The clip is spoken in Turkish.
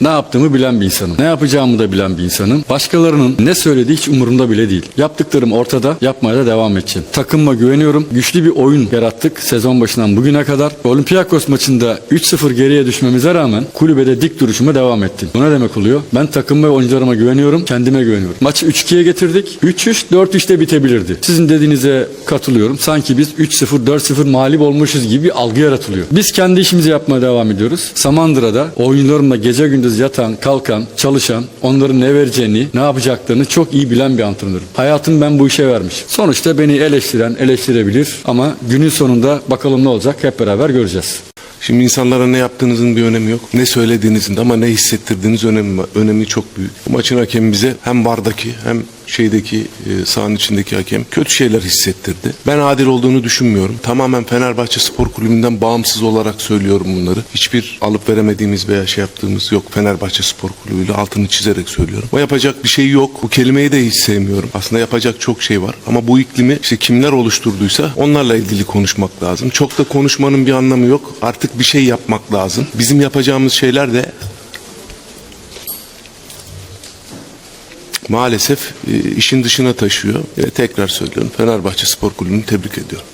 Ne yaptığımı bilen bir insanım. Ne yapacağımı da bilen bir insanım. Başkalarının ne söylediği hiç umurumda bile değil. Yaptıklarım ortada, yapmaya da devam edeceğim. Takımıma güveniyorum. Güçlü bir oyun yarattık sezon başından bugüne kadar. Olympiakos maçında 3-0 geriye düşmemize rağmen kulübede dik duruşuma devam ettim. Bu ne demek oluyor? Ben takım ve oyuncularıma güveniyorum, kendime güveniyorum. Maçı 3-2'ye getirdik. 3-3, 4-3'te bitebilirdi. Sizin dediğinize katılıyorum. Sanki biz 3-0, 4-0 mağlup olmuşuz gibi bir algı yaratılıyor. Biz kendi işimizi yapmaya devam ediyoruz. Samandıra'da oyunlarımla gece gündüz yatan, kalkan, çalışan, onların ne vereceğini, ne yapacaklarını çok iyi bilen bir antrenörüm. Hayatım ben bu işe vermiş. Sonuçta beni eleştiren eleştirebilir ama günün sonunda bakalım ne olacak hep beraber göreceğiz. Şimdi insanlara ne yaptığınızın bir önemi yok. Ne söylediğinizin ama ne hissettirdiğiniz önemi. Önemi çok büyük. Bu maçın hakemi bize hem bardaki hem şeydeki e, sahanın içindeki hakem kötü şeyler hissettirdi. Ben adil olduğunu düşünmüyorum. Tamamen Fenerbahçe Spor Kulübü'nden bağımsız olarak söylüyorum bunları. Hiçbir alıp veremediğimiz veya şey yaptığımız yok Fenerbahçe Spor Kulübü'yle altını çizerek söylüyorum. O yapacak bir şey yok. Bu kelimeyi de hiç sevmiyorum. Aslında yapacak çok şey var. Ama bu iklimi işte kimler oluşturduysa onlarla ilgili konuşmak lazım. Çok da konuşmanın bir anlamı yok. Artık bir şey yapmak lazım. Bizim yapacağımız şeyler de maalesef e, işin dışına taşıyor. Ve tekrar söylüyorum Fenerbahçe Spor Kulübü'nü tebrik ediyorum.